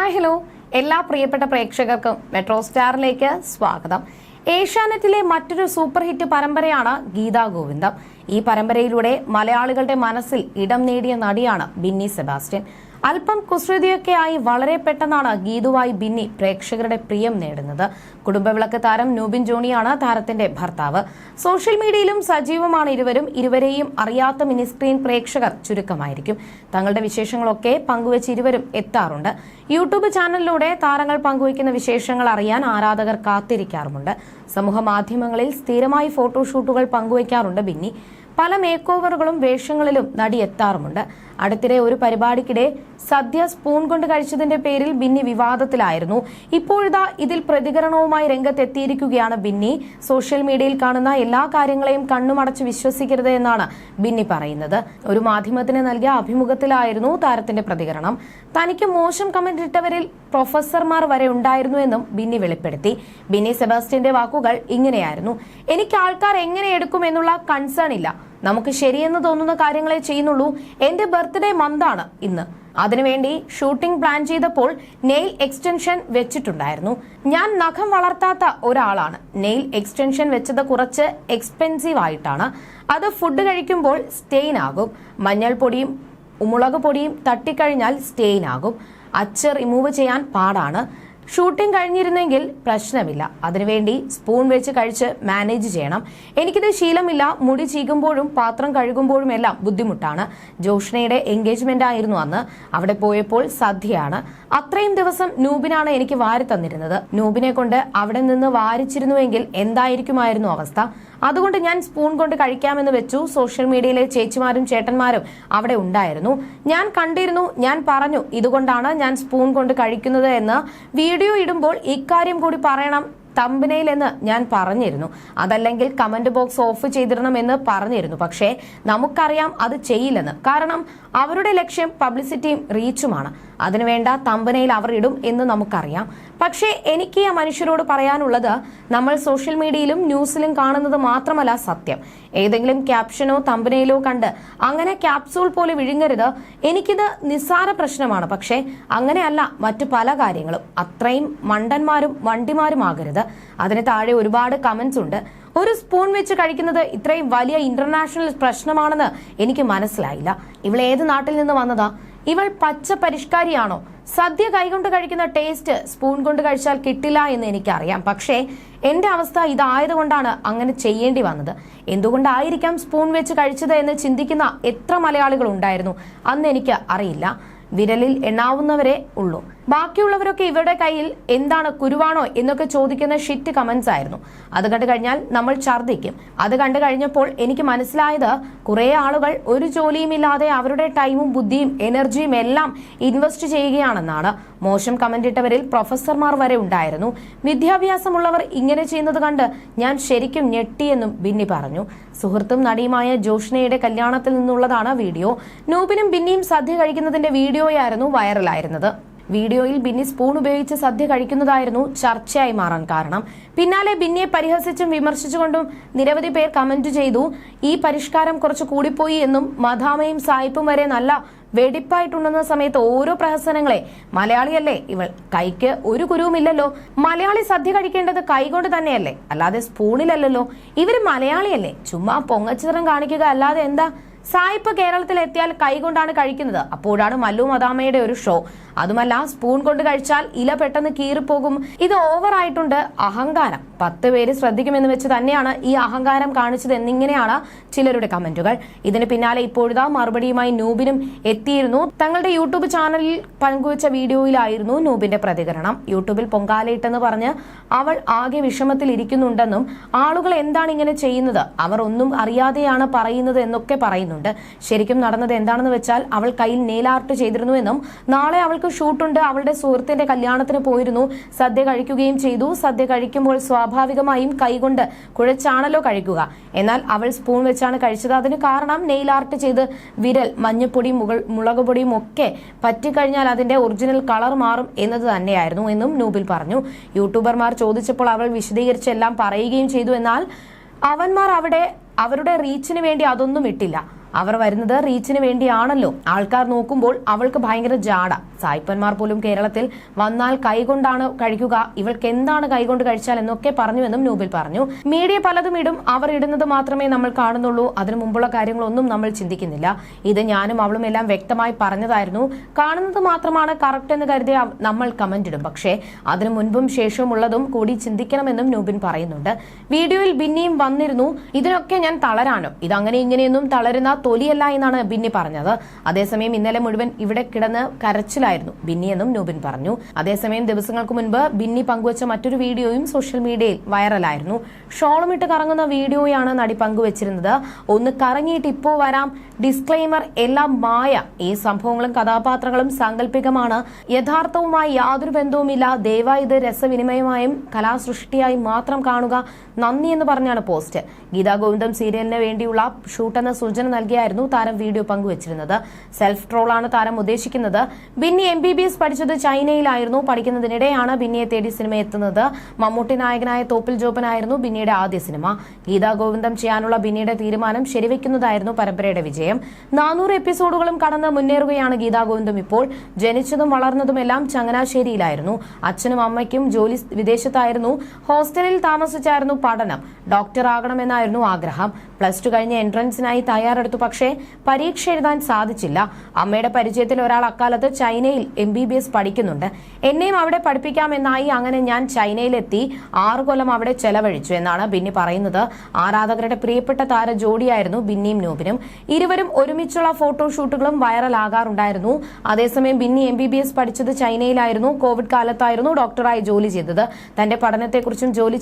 Hi hello എല്ലാ പ്രിയപ്പെട്ട പ്രേക്ഷകർക്കും മെട്രോ സ്റ്റാറിലേക്ക് സ്വാഗതം. ഏഷ്യാനെറ്റിലെ മറ്റൊരു സൂപ്പർ ഹിറ്റ് പരമ്പരയാണ് ഗീതാ ഗോവിന്ദം. ഈ പരമ്പരയിലൂടെ മലയാളികളുടെ മനസ്സിൽ ഇടം നേടിയ നടിയാണ് ബിന്നി സെബാസ്റ്റ്യൻ. അല്പം കുസൃതിയൊക്കെ ആയി വളരെ പെട്ടെന്നാണ് ഗീതുവായി ബിന്നി പ്രേക്ഷകരുടെ പ്രിയം നേടുന്നത്. കുടുംബവിളക്ക് താരം നൂബിൻ ജോണിയാണ് താരത്തിന്റെ ഭർത്താവ്. സോഷ്യൽ മീഡിയയിലും സജീവമാണ് ഇരുവരും. ഇരുവരെയും അറിയാത്ത മിനി സ്ക്രീൻ പ്രേക്ഷകർ ചുരുക്കമായിരിക്കും. തങ്ങളുടെ വിശേഷങ്ങളൊക്കെ പങ്കുവച്ച് ഇരുവരും എത്താറുണ്ട്. യൂട്യൂബ് ചാനലിലൂടെ താരങ്ങൾ പങ്കുവയ്ക്കുന്ന വിശേഷങ്ങൾ അറിയാൻ ആരാധകർ കാത്തിരിക്കാറുമുണ്ട്. സമൂഹ മാധ്യമങ്ങളിൽ സ്ഥിരമായി ഫോട്ടോഷൂട്ടുകൾ പങ്കുവയ്ക്കാറുണ്ട് ബിന്നി. പല മേക്ക് ഓവറുകളും വേഷങ്ങളിലും നടി എത്താറുമുണ്ട് അടുത്തിടെ ഒരു പരിപാടിക്കിടെ സദ്യ സ്പൂൺ കൊണ്ട് കഴിച്ചതിന്റെ പേരിൽ ബിന്നി വിവാദത്തിലായിരുന്നു. ഇപ്പോഴിതാ ഇതിൽ പ്രതികരണവുമായി രംഗത്തെത്തിയിരിക്കുകയാണ് ബിന്നി. സോഷ്യൽ മീഡിയയിൽ കാണുന്ന എല്ലാ കാര്യങ്ങളെയും കണ്ണുമടച്ച് വിശ്വസിക്കരുത് എന്നാണ് ബിന്നി പറയുന്നത്. ഒരു മാധ്യമത്തിന് നൽകിയ അഭിമുഖത്തിലായിരുന്നു താരത്തിന്റെ പ്രതികരണം. തനിക്ക് മോശം കമന്റ് ഇട്ടവരിൽ പ്രൊഫസർമാർ വരെ ഉണ്ടായിരുന്നു എന്നും ബിന്നി വെളിപ്പെടുത്തി. ബിന്നി സെബാസ്റ്റ്യന്റെ വാക്കുകൾ ഇങ്ങനെയായിരുന്നു. എനിക്ക് ആൾക്കാർ എങ്ങനെ എടുക്കും എന്നുള്ള കൺസേൺ ഇല്ല. നമുക്ക് ശരിയെന്ന് തോന്നുന്ന കാര്യങ്ങളെ ചെയ്യുന്നുള്ളൂ. എന്റെ ബർത്ത്ഡേ മന്താണ് ഇന്ന്. അതിനുവേണ്ടി ഷൂട്ടിംഗ് പ്ലാൻ ചെയ്തപ്പോൾ നെയിൽ എക്സ്റ്റൻഷൻ വെച്ചിട്ടുണ്ടായിരുന്നു. ഞാൻ നഖം വളർത്താത്ത ഒരാളാണ്. നെയിൽ എക്സ്റ്റൻഷൻ വെച്ചത് കുറച്ച് എക്സ്പെൻസീവ് ആയിട്ടാണ്. അത് ഫുഡ് കഴിക്കുമ്പോൾ സ്റ്റെയിൻ ആകും. മഞ്ഞൾപ്പൊടിയും മുളക് പൊടിയും തട്ടിക്കഴിഞ്ഞാൽ സ്റ്റെയിൻ ആകും. അച്ച് റിമൂവ് ചെയ്യാൻ പാടാണ്. ഷൂട്ടിംഗ് കഴിഞ്ഞിരുന്നെങ്കിൽ പ്രശ്നമില്ല. അതിനുവേണ്ടി സ്പൂൺ വെച്ച് കഴിച്ച് മാനേജ് ചെയ്യണം. എനിക്കിത് ശീലമില്ല. മുടി ചീകുമ്പോഴും പാത്രം കഴുകുമ്പോഴും എല്ലാം ബുദ്ധിമുട്ടാണ്. ജോഷ്ണയുടെ എൻഗേജ്മെന്റ് ആയിരുന്നു അന്ന്. അവിടെ പോയപ്പോൾ സദ്യയാണ്. അത്രയും ദിവസം നൂബിനാണ് എനിക്ക് വാരി തന്നിരുന്നത്. നൂബിനെ കൊണ്ട് അവിടെ നിന്ന് വാരിച്ചിരുന്നുവെങ്കിൽ എന്തായിരിക്കുമായിരുന്നു അവസ്ഥ? അതുകൊണ്ട് ഞാൻ സ്പൂൺ കൊണ്ട് കഴിക്കാമെന്ന് വെച്ചു. സോഷ്യൽ മീഡിയയിലെ ചേച്ചിമാരും ചേട്ടന്മാരും അവിടെ ഉണ്ടായിരുന്നു. ഞാൻ കണ്ടിരുന്നു ഞാൻ പറഞ്ഞു ഇതുകൊണ്ടാണ് ഞാൻ സ്പൂൺ കൊണ്ട് കഴിക്കുന്നത് എന്ന്. വീഡിയോ ഇടുമ്പോൾ ഇക്കാര്യം കൂടി പറയണം തമ്പനയിൽ എന്ന് ഞാൻ പറഞ്ഞിരുന്നു. അതല്ലെങ്കിൽ കമന്റ് ബോക്സ് ഓഫ് ചെയ്തിടണമെന്ന് പറഞ്ഞിരുന്നു. പക്ഷേ നമുക്കറിയാം അത് ചെയ്യില്ലെന്ന്. കാരണം അവരുടെ ലക്ഷ്യം പബ്ലിസിറ്റിയും റീച്ചുമാണ്. അതിനുവേണ്ട തമ്പനയിൽ അവർ ഇടും എന്ന് നമുക്കറിയാം. പക്ഷേ എനിക്ക് ആ മനുഷ്യരോട് പറയാനുള്ളത് നമ്മൾ സോഷ്യൽ മീഡിയയിലും ന്യൂസിലും കാണുന്നത് മാത്രമല്ല സത്യം. ഏതെങ്കിലും ക്യാപ്ഷനോ തമ്പനയിലോ കണ്ട് അങ്ങനെ ക്യാപ്സൂൾ പോലെ വിഴുങ്ങരുത്. എനിക്കിത് നിസ്സാര പ്രശ്നമാണ്. പക്ഷേ അങ്ങനെയല്ല മറ്റു പല കാര്യങ്ങളും. അത്രയും മണ്ടന്മാരും വണ്ടിമാരുമാകരുത് അതിന് താഴെ ഒരുപാട് കമന്റ്സ് ഉണ്ട്. ഒരു സ്പൂൺ വെച്ച് കഴിക്കുന്നത് ഇത്രയും വലിയ ഇന്റർനാഷണൽ പ്രശ്നമാണെന്ന് എനിക്ക് മനസ്സിലായില്ല. ഇവൾ ഏത് നാട്ടിൽ നിന്ന് വന്നതാ? ഇവൾ പച്ച പരിഷ്കാരിയാണോ? സദ്യ കൈകൊണ്ട് കഴിക്കുന്ന ടേസ്റ്റ് സ്പൂൺ കൊണ്ട് കഴിച്ചാൽ കിട്ടില്ല എന്ന് എനിക്കറിയാം. പക്ഷേ എന്റെ അവസ്ഥ ഇതായതുകൊണ്ടാണ് അങ്ങനെ ചെയ്യേണ്ടി വന്നത്. എന്തുകൊണ്ടായിരിക്കാം സ്പൂൺ വെച്ച് കഴിച്ചത് എന്ന് ചിന്തിക്കുന്ന എത്ര മലയാളികൾ ഉണ്ടായിരുന്നു? അന്ന് എനിക്ക് അറിയില്ല. വിരലിൽ എണ്ണാവുന്നവരെ ഉള്ളൂ. ബാക്കിയുള്ളവരൊക്കെ ഇവരുടെ കയ്യിൽ എന്താണ് കുരുവാണോ എന്നൊക്കെ ചോദിക്കുന്ന ഷിറ്റ് കമന്റ്സ് ആയിരുന്നു. അത് കണ്ടു കഴിഞ്ഞാൽ നമ്മൾ ഛർദ്ദിക്കും. അത് കണ്ടു കഴിഞ്ഞപ്പോൾ എനിക്ക് മനസ്സിലായത് കുറെ ആളുകൾ ഒരു ജോലിയും ഇല്ലാതെ അവരുടെ ടൈമും ബുദ്ധിയും എനർജിയും എല്ലാം ഇൻവെസ്റ്റ് ചെയ്യുകയാണെന്നാണ്. മോശം കമന്റ് ഇട്ടവരിൽ പ്രൊഫസർമാർ വരെ ഉണ്ടായിരുന്നു. വിദ്യാഭ്യാസമുള്ളവർ ഇങ്ങനെ ചെയ്യുന്നത് കണ്ട് ഞാൻ ശരിക്കും ഞെട്ടിയെന്നും ബിന്നി പറഞ്ഞു. സുഹൃത്തും നടിയുമായ ജോഷ്നയുടെ കല്യാണത്തിൽ നിന്നുള്ളതാണ് വീഡിയോ. നൂപിനും ബിന്നിയും സദ്യ കഴിക്കുന്നതിന്റെ വീഡിയോയായിരുന്നു വൈറലായിരുന്നത് വീഡിയോയിൽ ബിന്നി സ്പൂൺ ഉപയോഗിച്ച് സദ്യ കഴിക്കുന്നതായിരുന്നു ചർച്ചയായി മാറാൻ കാരണം. പിന്നാലെ ബിന്നിയെ പരിഹസിച്ചും വിമർശിച്ചുകൊണ്ടും നിരവധി പേർ കമന്റ് ചെയ്തു ഈ പരിഷ്കാരം കുറച്ച് കൂടിപ്പോയി എന്നും മധാമയും സായിപ്പും വരെ നല്ല വെടിപ്പായിട്ടുണ്ടെന്ന സമയത്ത് ഓരോ പ്രഹസനങ്ങളെ മലയാളിയല്ലേ ഇവൾ കൈക്ക് ഒരു കുരുവുമില്ലല്ലോ. മലയാളി സദ്യ കഴിക്കേണ്ടത് കൈകൊണ്ട് തന്നെയല്ലേ അല്ലാതെ സ്പൂണിലല്ലല്ലോ ഇവർ മലയാളിയല്ലേ ചുമ്മാ പൊങ്ങച്ചിത്രം കാണിക്കുക അല്ലാതെ എന്താ സായിപ്പ് കേരളത്തിൽ എത്തിയാൽ കൈകൊണ്ടാണ് കഴിക്കുന്നത്. അപ്പോഴാണ് മല്ലു മദാമയുടെ ഒരു ഷോ അതുമല്ല സ്പൂൺ കൊണ്ട് കഴിച്ചാൽ ഇല പെട്ടെന്ന് കീറിപ്പോകും. ഇത് ഓവറായിട്ടുണ്ട് അഹങ്കാരം. പത്ത് പേര് ശ്രദ്ധിക്കുമെന്ന് വെച്ച് തന്നെയാണ് ഈ അഹങ്കാരം കാണിച്ചത് എന്നിങ്ങനെയാണ് ചിലരുടെ കമന്റുകൾ. ഇതിന് പിന്നാലെ ഇപ്പോഴിതാ മറുപടിയുമായി നൂബിനും എത്തിയിരുന്നു. തങ്ങളുടെ യൂട്യൂബ് ചാനലിൽ പങ്കുവച്ച വീഡിയോയിലായിരുന്നു നൂബിന്റെ പ്രതികരണം. യൂട്യൂബിൽ പൊങ്കാലയിട്ടെന്ന് പറഞ്ഞ് അവൾ ആകെ വിഷമത്തിൽ ഇരിക്കുന്നുണ്ടെന്നും ആളുകൾ എന്താണ് ഇങ്ങനെ ചെയ്യുന്നത്? അവർ ഒന്നും അറിയാതെയാണ് പറയുന്നത് എന്നൊക്കെ പറയുന്നുണ്ട്. ശരിക്കും നടന്നത് എന്താണെന്ന് വെച്ചാൽ അവൾ കയ്യിൽ നെയിൽ ആർട്ട് ചെയ്തിരുന്നുവെന്നും നാളെ അവൾക്ക് ഷൂട്ടുണ്ട്. അവളുടെ സുഹൃത്തിന്റെ കല്യാണത്തിന് പോയിരുന്നു. സദ്യ കഴിക്കുകയും ചെയ്തു. സദ്യ കഴിക്കുമ്പോൾ സ്വാഭാവികമായും കൈകൊണ്ട് കുഴച്ചാണല്ലോ കഴിക്കുക എന്നാൽ അവൾ സ്പൂൺ വെച്ചാണ് കഴിച്ചത്. അതിന് കാരണം നെയിൽ ആർട്ട് ചെയ്ത് വിരൽ മഞ്ഞപ്പൊടി മുകൾ മുളക് പൊടിയും ഒക്കെ പറ്റിക്കഴിഞ്ഞാൽ അതിന്റെ ഒറിജിനൽ കളർ മാറും എന്നത് തന്നെയായിരുന്നു എന്നും നൂബിൽ പറഞ്ഞു. യൂട്യൂബർമാർ ചോദിച്ചപ്പോൾ അവൾ വിശദീകരിച്ചെല്ലാം പറയുകയും ചെയ്തു. എന്നാൽ അവന്മാർ അവിടെ അവരുടെ റീച്ചിന് വേണ്ടി അതൊന്നും ഇട്ടില്ല. അവർ വരുന്നത് റീച്ചിന് വേണ്ടിയാണല്ലോ. ആൾക്കാർ നോക്കുമ്പോൾ അവൾക്ക് ഭയങ്കര ജാട. സായിപ്പന്മാർ പോലും കേരളത്തിൽ വന്നാൽ കൈകൊണ്ടാണ് കഴിക്കുക. ഇവൾക്ക് എന്താണ് കൈകൊണ്ട് കഴിച്ചാൽ എന്നൊക്കെ പറഞ്ഞുവെന്നും നൂബിൽ പറഞ്ഞു. മീഡിയ പലതും ഇടും. അവർ ഇടുന്നത് മാത്രമേ നമ്മൾ കാണുന്നുള്ളൂ. അതിനു മുമ്പുള്ള കാര്യങ്ങളൊന്നും നമ്മൾ ചിന്തിക്കുന്നില്ല. ഇത് ഞാനും അവളും എല്ലാം വ്യക്തമായി പറഞ്ഞതായിരുന്നു. കാണുന്നത് മാത്രമാണ് കറക്റ്റ് എന്ന് കരുതി നമ്മൾ കമന്റ് ഇടും. പക്ഷേ അതിനു മുൻപും ശേഷവും ഉള്ളതും കൂടി ചിന്തിക്കണമെന്നും നൂബിൻ പറയുന്നുണ്ട്. വീഡിയോയിൽ ബിന്നിയും വന്നിരുന്നു. ഇതിനൊക്കെ ഞാൻ തളരാനോ? ഇതങ്ങനെ ഇങ്ങനെയൊന്നും തളരുന്ന തൊലിയല്ല എന്നാണ് ബിന്നി പറഞ്ഞത്. അതേസമയം ഇന്നലെ മുഴുവൻ ഇവിടെ കിടന്ന് കരച്ചിലായിരുന്നു ബിന്നി എന്നും നൂബിൻ പറഞ്ഞു. അതേസമയം ദിവസങ്ങൾക്ക് മുൻപ് ബിന്നി പങ്കുവച്ച മറ്റൊരു വീഡിയോയും സോഷ്യൽ മീഡിയയിൽ വൈറലായിരുന്നു. ഷോളുമിട്ട് കറങ്ങുന്ന വീഡിയോയാണ് നടി പങ്കുവച്ചിരുന്നത്. ഒന്ന് കറങ്ങിയിട്ട് ഇപ്പോ വരാം. ഡിസ്ക്ലെയിമർ എല്ലാം മായ ഈ സംഭവങ്ങളും കഥാപാത്രങ്ങളും സാങ്കല്പികമാണ്. യഥാർത്ഥവുമായി യാതൊരു ബന്ധവുമില്ല. ദയവായി ഇത് രസവിനിമയമായും കലാസൃഷ്ടിയായും മാത്രം കാണുക. നന്ദി എന്ന് പറഞ്ഞാണ് പോസ്റ്റ്. ഗീതാ ഗോവിന്ദം സീരിയലിന് വേണ്ടിയുള്ള ഷൂട്ട് എന്ന സൂചന നൽകിയായിരുന്നു താരം വീഡിയോ പങ്കുവച്ചിരുന്നത്. സെൽഫ് ട്രോളാണ് താരം ഉദ്ദേശിക്കുന്നത്. Binny M B B S പഠിച്ചത് ചൈനയിലായിരുന്നു. പഠിക്കുന്നതിനിടെയാണ് ബിന്നിയെ തേടി സിനിമ എത്തുന്നത്. മമ്മൂട്ടി നായകനായ തോപ്പിൽ ജോപ്പനായിരുന്നു ബിന്നിയുടെ ആദ്യ സിനിമ. ഗീതാ ഗോവിന്ദം ചെയ്യാനുള്ള ബിന്നിയുടെ തീരുമാനം ശരിവെക്കുന്നതായിരുന്നു പരമ്പരയുടെ വിജയം. നാനൂറ് എപ്പിസോഡുകളും കടന്ന് മുന്നേറുകയാണ് ഗീതാ ഗോവിന്ദം ഇപ്പോൾ. ജനിച്ചതും വളർന്നതുമെല്ലാം ചങ്ങനാശ്ശേരിയിലായിരുന്നു. അച്ഛനും അമ്മയ്ക്കും ജോലി വിദേശത്തായിരുന്നു. ഹോസ്റ്റലിൽ താമസിച്ചായിരുന്നു പഠനം. ഡോക്ടർ ആകണമെന്നായിരുന്നു ആഗ്രഹം. പ്ലസ് ടു കഴിഞ്ഞ് എൻട്രൻസിനായി തയ്യാറെടുത്തു. പക്ഷേ പരീക്ഷ എഴുതാൻ സാധിച്ചില്ല. അമ്മയുടെ പരിചയത്തിൽ ഒരാൾ അക്കാലത്ത് ചൈനയിൽ എം ബി ബി എസ് പഠിക്കുന്നുണ്ട്. എന്നെയും അവിടെ പഠിപ്പിക്കാമെന്നായി അങ്ങനെ ഞാൻ ചൈനയിലെത്തി. ആറു കൊല്ലം അവിടെ ചെലവഴിച്ചു എന്നാണ് ബിന്നി പറയുന്നത്. ആരാധകരുടെ പ്രിയപ്പെട്ട താര ജോഡിയായിരുന്നു ബിന്നിയും നൂബിനും. ഇരുവരും ഒരുമിച്ചുള്ള ഫോട്ടോഷൂട്ടുകളും വൈറലാകാറുണ്ടായിരുന്നു. അതേസമയം Binny M B B S പഠിച്ചത് ചൈനയിലായിരുന്നു. കോവിഡ് കാലത്തായിരുന്നു ഡോക്ടറായി ജോലി ചെയ്തത്. തന്റെ പഠനത്തെക്കുറിച്ചും ജോലി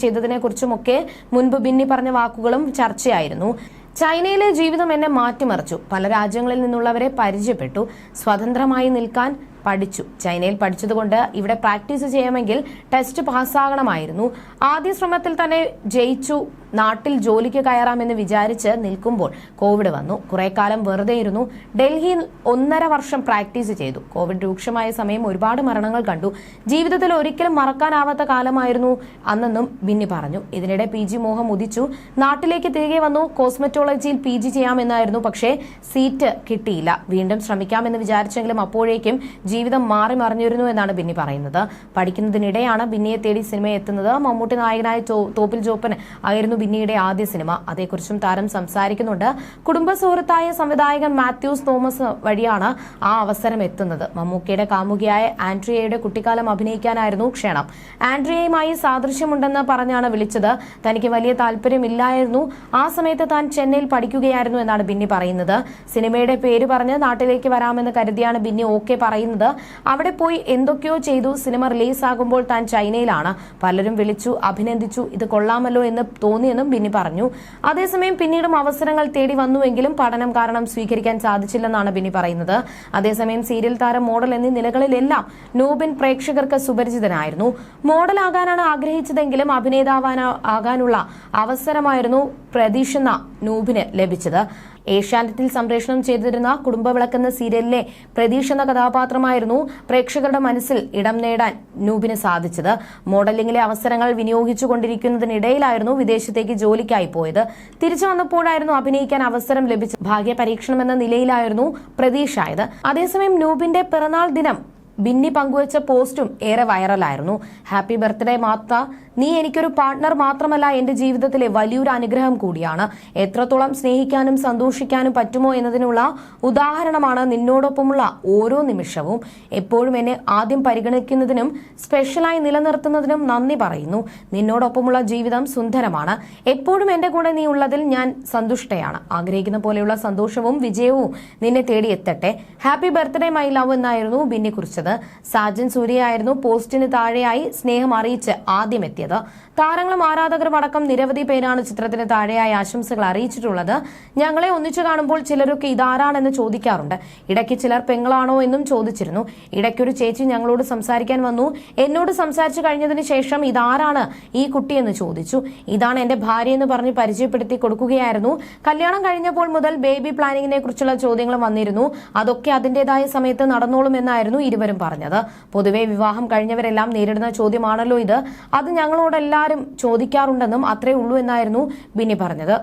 ചെയ്തതിനെക്കുറിച്ചുമൊക്കെ മുൻപ് ബിന്നി പറഞ്ഞ വാക്കുകളും ചർച്ചയായിരുന്നു. ചൈനയിലെ ജീവിതം എന്നെ മാറ്റിമറിച്ചു. പല രാജ്യങ്ങളിൽ നിന്നുള്ളവരെ പരിചയപ്പെട്ടു. സ്വതന്ത്രമായി നിൽക്കാൻ പഠിച്ചു. ചൈനയിൽ പഠിച്ചതുകൊണ്ട് ഇവിടെ പ്രാക്ടീസ് ചെയ്യാമെങ്കിൽ ടെസ്റ്റ് പാസ്സാകണമായിരുന്നു. ആദ്യ ശ്രമത്തിൽ തന്നെ ജയിച്ചു നാട്ടിൽ ജോലിക്ക് കയറാമെന്ന് വിചാരിച്ച് നിൽക്കുമ്പോൾ കോവിഡ് വന്നു. കുറെ കാലം വെറുതെ ഇരുന്നു ഡൽഹിയിൽ ഒന്നര വർഷം പ്രാക്ടീസ് ചെയ്തു. കോവിഡ് രൂക്ഷമായ സമയം ഒരുപാട് മരണങ്ങൾ കണ്ടു. ജീവിതത്തിൽ ഒരിക്കലും മറക്കാനാവാത്ത കാലമായിരുന്നു അന്നെന്നും ബിന്നി പറഞ്ഞു. ഇതിനിടെ പി ജി മോഹം ഉദിച്ചു. നാട്ടിലേക്ക് തിരികെ വന്നു. കോസ്മെറ്റോളജിയിൽ പി ജി ചെയ്യാമെന്നായിരുന്നു. പക്ഷേ സീറ്റ് കിട്ടിയില്ല. വീണ്ടും ശ്രമിക്കാമെന്ന് വിചാരിച്ചെങ്കിലും അപ്പോഴേക്കും ജീവിതം മാറി മറിഞ്ഞിരുന്നു എന്നാണ് ബിന്നി പറയുന്നത്. പഠിക്കുന്നതിനിടെയാണ് ബിന്നിയെ തേടി സിനിമ എത്തുന്നത് മമ്മൂട്ടി നായകനായ തോപ്പിൽ ജോപ്പൻ ആയിരുന്നു ബിന്നിയുടെ ആദ്യ സിനിമ. അതേക്കുറിച്ചും താരം സംസാരിക്കുന്നുണ്ട്. കുടുംബ സുഹൃത്തായ സംവിധായകൻ മാത്യൂസ് തോമസ് വഴിയാണ് ആ അവസരം എത്തുന്നത്. മമ്മൂക്കയുടെ കാമുകിയായ ആൻഡ്രിയയുടെ കുട്ടിക്കാലം അഭിനയിക്കാനായിരുന്നു ക്ഷണം. ആൻഡ്രിയയുമായി സാദൃശ്യമുണ്ടെന്ന് പറഞ്ഞാണ് വിളിച്ചത്. തനിക്ക് വലിയ താല്പര്യമില്ലായിരുന്നു. ആ സമയത്ത് താൻ ചെന്നൈയിൽ പഠിക്കുകയായിരുന്നു എന്നാണ് ബിന്നി പറയുന്നത്. സിനിമയുടെ പേര് പറഞ്ഞ് നാട്ടിലേക്ക് വരാമെന്ന് കരുതിയാണ് ബിന്നി ഓക്കെ പറയുന്നത്. അവിടെ പോയി എന്തൊക്കെയോ ചെയ്തു. സിനിമ റിലീസാകുമ്പോൾ താൻ ചൈനയിലാണ്. പലരും വിളിച്ചു അഭിനന്ദിച്ചു. ഇത് കൊള്ളാമല്ലോ എന്ന് തോന്നിയെന്നും ബിന്നി പറഞ്ഞു. അതേസമയം പിന്നീടും അവസരങ്ങൾ തേടി വന്നുവെങ്കിലും പഠനം കാരണം സ്വീകരിക്കാൻ സാധിച്ചില്ലെന്നാണ് ബിന്നി പറയുന്നത്. അതേസമയം സീരിയൽ താരം മോഡൽ എന്നീ നിലകളിലെല്ലാം നൂബിൻ പ്രേക്ഷകർക്ക് സുപരിചിതനായിരുന്നു. മോഡലാകാനാണ് ആഗ്രഹിച്ചതെങ്കിലും അഭിനേതാവാനാകാനുള്ള അവസരമായിരുന്നു പ്രതീക്ഷ നൂബിന് ലഭിച്ചത്. ഏഷ്യാനെറ്റിൽ സംപ്രേഷണം ചെയ്തിരുന്ന കുടുംബവിളക്കെന്ന സീരിയലിലെ പ്രതീക്ഷ എന്ന കഥാപാത്രമായിരുന്നു പ്രേക്ഷകരുടെ മനസ്സിൽ ഇടം നേടാൻ നൂബിന് സാധിച്ചത്. മോഡലിംഗിലെ അവസരങ്ങൾ വിനിയോഗിച്ചുകൊണ്ടിരിക്കുന്നതിനിടയിലായിരുന്നു വിദേശത്തേക്ക് ജോലിക്കായി പോയത്. തിരിച്ചു വന്നപ്പോഴായിരുന്നു അഭിനയിക്കാൻ അവസരം ലഭിച്ചത് ഭാഗ്യ പരീക്ഷണം എന്ന നിലയിലായിരുന്നു പ്രതീക്ഷ അതേസമയം നൂബിന്റെ പിറന്നാൾ ദിനം ബിന്നി പങ്കുവച്ച പോസ്റ്റും ഏറെ വൈറലായിരുന്നു ഹാപ്പി ബർത്ത്ഡേ മാത്ത നീ എനിക്കൊരു പാർട്ട്ണർ മാത്രമല്ല എന്റെ ജീവിതത്തിലെ വലിയൊരു അനുഗ്രഹം കൂടിയാണ്. എത്രത്തോളം സ്നേഹിക്കാനും സന്തോഷിക്കാനും പറ്റുമോ എന്നതിനുള്ള ഉദാഹരണമാണ് നിന്നോടൊപ്പമുള്ള ഓരോ നിമിഷവും. എപ്പോഴും എന്നെ ആദ്യം പരിഗണിക്കുന്നതിനും സ്പെഷ്യലായി നിലനിർത്തുന്നതിനും നന്ദി പറയുന്നു. നിന്നോടൊപ്പമുള്ള ജീവിതം സുന്ദരമാണ്. എപ്പോഴും എന്റെ കൂടെ നീ ഉള്ളതിൽ ഞാൻ സന്തുഷ്ടയാണ്. ആഗ്രഹിക്കുന്ന പോലെയുള്ള സന്തോഷവും വിജയവും നിന്നെ തേടി എത്തട്ടെ ഹാപ്പി ബർത്ത്ഡേ മൈ ലവ് എന്നായിരുന്നു ബിന്നി കുറിച്ചത് സാജൻ സൂര്യയായിരുന്നു പോസ്റ്റിന് താഴെയായി സ്നേഹം അറിയിച്ച് ആദ്യം എത്തിയത്. けど താരങ്ങളും ആരാധകരും അടക്കം നിരവധി പേരാണ് ചിത്രത്തിന് താഴെയായി ആശംസകൾ അറിയിച്ചിട്ടുള്ളത്. ഞങ്ങളെ ഒന്നിച്ചു കാണുമ്പോൾ ചിലരൊക്കെ ഇതാരാണെന്ന് ചോദിക്കാറുണ്ട്. ഇടയ്ക്ക് ചിലർ പെങ്ങളാണോ എന്നും ചോദിച്ചിരുന്നു. ഇടയ്ക്കൊരു ചേച്ചി ഞങ്ങളോട് സംസാരിക്കാൻ വന്നു. എന്നോട് സംസാരിച്ചു കഴിഞ്ഞതിന് ശേഷം ഇതാരാണ് ഈ കുട്ടിയെന്ന് ചോദിച്ചു. ഇതാണ് എന്റെ ഭാര്യ എന്ന് പറഞ്ഞ് പരിചയപ്പെടുത്തി കൊടുക്കുകയായിരുന്നു. കല്യാണം കഴിഞ്ഞപ്പോൾ മുതൽ ബേബി പ്ലാനിങ്ങിനെ കുറിച്ചുള്ള ചോദ്യങ്ങൾ വന്നിരുന്നു. അതൊക്കെ അതിന്റേതായ സമയത്ത് നടന്നോളും എന്നായിരുന്നു ഇരുവരും പറഞ്ഞത്. പൊതുവെ വിവാഹം കഴിഞ്ഞവരെല്ലാം നേരിടുന്ന ചോദ്യമാണല്ലോ ഇത്. അത് ഞങ്ങളോട് എല്ലാവരും ചോദിക്കാറുണ്ടെന്നും അത്രേ ഉള്ളൂ എന്നായിരുന്നു ബിന്നി പറഞ്ഞത്.